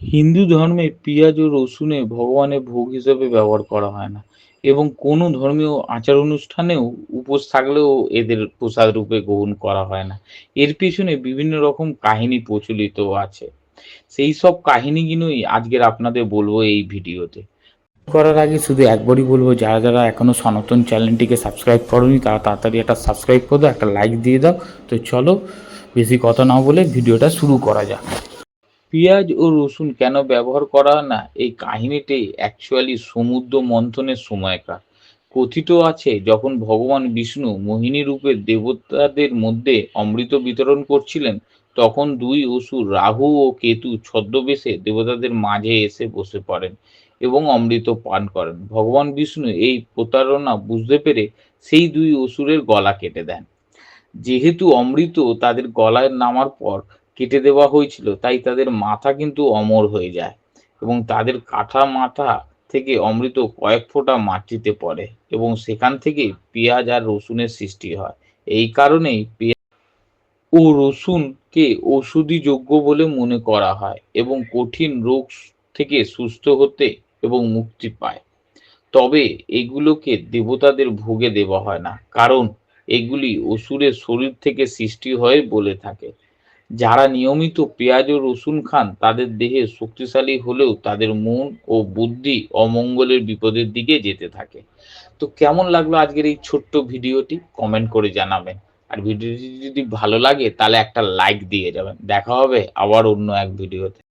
হিন্দু ধর্মে পিঁয়াজ ও রসুনে ভগবানের ভোগ হিসেবে ব্যবহার করা হয় না এবং কোনো ধর্মীয় আচার অনুষ্ঠানেও উপোস থাকলেও এদের প্রসাদ রূপে গ্রহণ করা হয় না। এর পিছনে বিভিন্ন রকম কাহিনী প্রচলিত আছে। সেই সব কাহিনীগুলোই আজকের আপনাদের বলব এই ভিডিওতে। করার আগে শুধু একবারই বলব, যারা যারা এখনও সনাতন চ্যানেলটিকে সাবস্ক্রাইব করনি, তারা তাড়াতাড়ি একটা সাবস্ক্রাইব করে দাও, একটা লাইক দিয়ে দাও। তো চলো, বেশি কথা না বলে ভিডিওটা শুরু করা যাক। পেঁয়াজ ও রসুন কেন ব্যবহার করা হয় না? এই কাহিনীটি অ্যাকচুয়ালি সমুদ্র মন্থনের সময়কার। কথিত আছে, যখন ভগবান বিষ্ণু মোহিনী রূপে দেবতাদের মধ্যে অমৃত বিতরণ করছিলেন, তখন দুই অসুর, রাহু ও কেতু ছদ্মবেশে দেবতাদের মাঝে এসে বসে পড়েন এবং অমৃত পান করেন। ভগবান বিষ্ণু এই প্রতারণা বুঝতে পেরে সেই দুই অসুরের গলা কেটে দেন। যেহেতু অমৃত তাদের গলায় নামার পর কেটে দেওয়া হয়েছিল, তাই তাদের মাথা কিন্তু অমর হয়ে যায় এবং তাদের কাটা মাথা থেকে অমৃত কয়েক ফোঁটা মাটিতে পড়ে এবং সেখান থেকে পেঁয়াজ আর রসুনের সৃষ্টি হয়। এই কারণেই পেঁয়াজ ও রসুনকে ওষুধি যোগ্য বলে মনে করা হয় এবং কঠিন রোগ থেকে সুস্থ হতে এবং মুক্তি পায়। তবে এগুলোকে দেবতাদের ভোগে দেওয়া হয় না, কারণ এগুলি অসুরের শরীর থেকে সৃষ্টি হয় বলে থাকে। যারা নিয়মিত পেঁয়াজ ও রসুন খান, তাদের দেহে শক্তিশালী হলেও তাদের মন ও বুদ্ধি অমঙ্গলের বিপদের দিকে যেতে থাকে। তো কেমন লাগল আজকের এই ছোট্ট ভিডিওটি? কমেন্ট করে জানাবেন। আর ভিডিওটি যদি ভালো লাগে, তাহলে একটা লাইক দিয়ে যাবেন। দেখা হবে আবার অন্য এক ভিডিওতে।